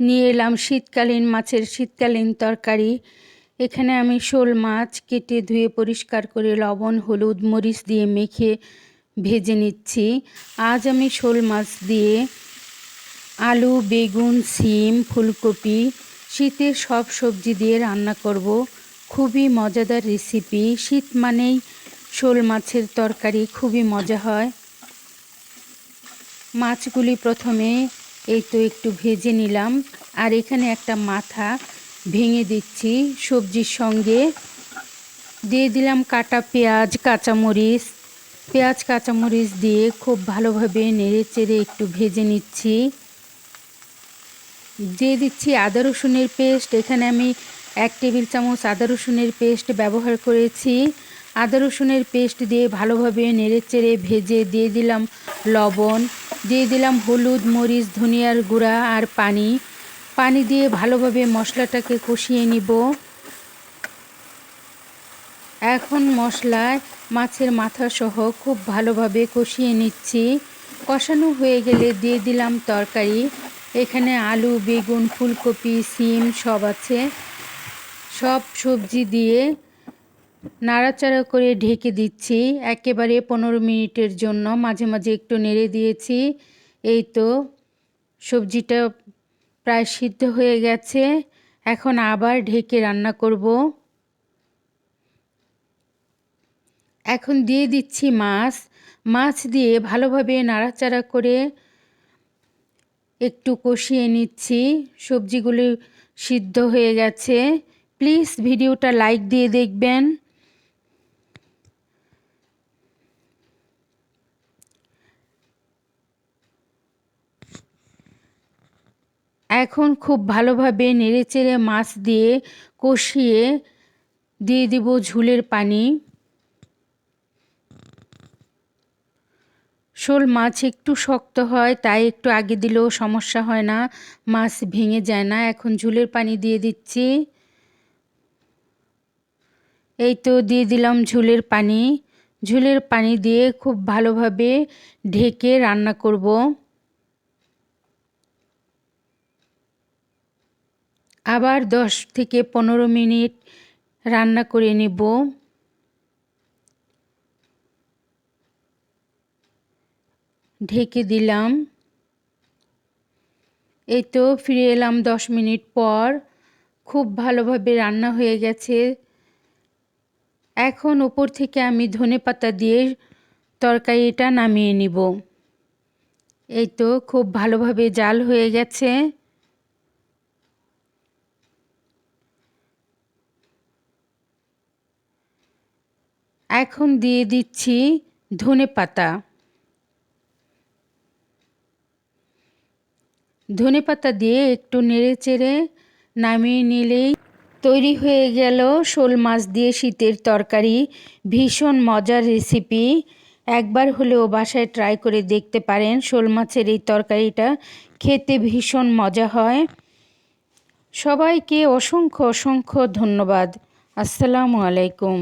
নিয়ে এলাম শীতকালীন মাছের শীতকালীন তরকারি। এখানে আমি শোল মাছ কেটে ধুয়ে পরিষ্কার করে লবণ, হলুদ, মরিচ দিয়ে মেখে ভেজে নিচ্ছি। আজ আমি শোল মাছ দিয়ে আলু, বেগুন, সিম, ফুলকপি, শীতের সব সবজি দিয়ে রান্না করব। খুবই মজাদার রেসিপি। শীত মানেই শোল মাছের তরকারি, খুবই মজা হয়। মাছগুলি প্রথমে এই তো একটু ভেজে নিলাম। আর এখানে একটা মাথা ভেঙে দিচ্ছি সবজির সঙ্গে। দিয়ে দিলাম কাটা পেঁয়াজ, কাঁচামরিচ। পেঁয়াজ, কাঁচামরিচ দিয়ে খুব ভালোভাবে নেড়ে চেড়ে একটু ভেজে নিচ্ছি। দিয়ে দিচ্ছি আদা রসুনের পেস্ট। এখানে আমি এক টেবিল চামচ আদা রসুনের পেস্ট ব্যবহার করেছি। আদা রসুনের পেস্ট দিয়ে ভালোভাবে নেড়ে চেড়ে ভেজে দিয়ে দিলাম লবণ। দিয়ে দিলাম হলুদ, মরিচ, ধনিয়ার গুঁড়া আর পানি। পানি দিয়ে ভালোভাবে মশলাটাকে কষিয়ে নিব। এখন মশলায় মাছের মাথা সহ খুব ভালোভাবে কষিয়ে নিচ্ছি। কষানো হয়ে গেলে দিয়ে দিলাম তরকারি। এখানে আলু, বেগুন, ফুলকপি, সিম সব আছে। সব সবজি দিয়ে নাড়াচাড়া করে ঢেকে দিচ্ছি। একেবারে পনেরো মিনিটের জন্য মাঝে মাঝে একটু নেড়ে দিয়েছি। এই তো সবজিটা প্রায় সিদ্ধ হয়ে গেছে। এখন আবার ঢেকে রান্না করব। এখন দিয়ে দিচ্ছি মাছ। মাছ দিয়ে ভালোভাবে নাড়াচাড়া করে একটু কষিয়ে নিচ্ছি। সবজিগুলি সিদ্ধ হয়ে গেছে। প্লিজ ভিডিওটা লাইক দিয়ে দেখবেন। এখন খুব ভালোভাবে নেড়েচেড়ে মাছ দিয়ে কষিয়ে দিয়ে দিব ঝুলের পানি। শোল মাছ একটু শক্ত হয়, তাই একটু আগে দিলেও সমস্যা হয় না। মাছ ভেঙে যায় না, এখন ঝুলের পানি দিয়ে দিচ্ছি। এই তো দিয়ে দিলাম ঝুলের পানি। ঝুলের পানি দিয়ে খুব ভালোভাবে ঢেকে রান্না করব। আবার দশ থেকে পনেরো মিনিট রান্না করে নেব। ঢেকে দিলাম। এই তো ফিরে এলাম দশ মিনিট পর। খুব ভালোভাবে রান্না হয়ে গেছে। এখন ওপর থেকে আমি ধনে পাতা দিয়ে তরকারিটা নামিয়ে নিব। এই তো খুব ভালোভাবে জাল হয়ে গেছে। এখন দিয়ে দিচ্ছি ধনে পাতা। ধনে পাতা দিয়ে একটু নেড়ে চেড়ে নামিয়ে নিলেই তৈরি হয়ে গেল শোল মাছ দিয়ে শীতের তরকারি। ভীষণ মজার রেসিপি। একবার হলেও বাসায় ট্রাই করে দেখতে পারেন শোল মাছের এই তরকারিটা। খেতে ভীষণ মজা হয়। সবাইকে অসংখ্য অসংখ্য ধন্যবাদ। আসসালামু আলাইকুম।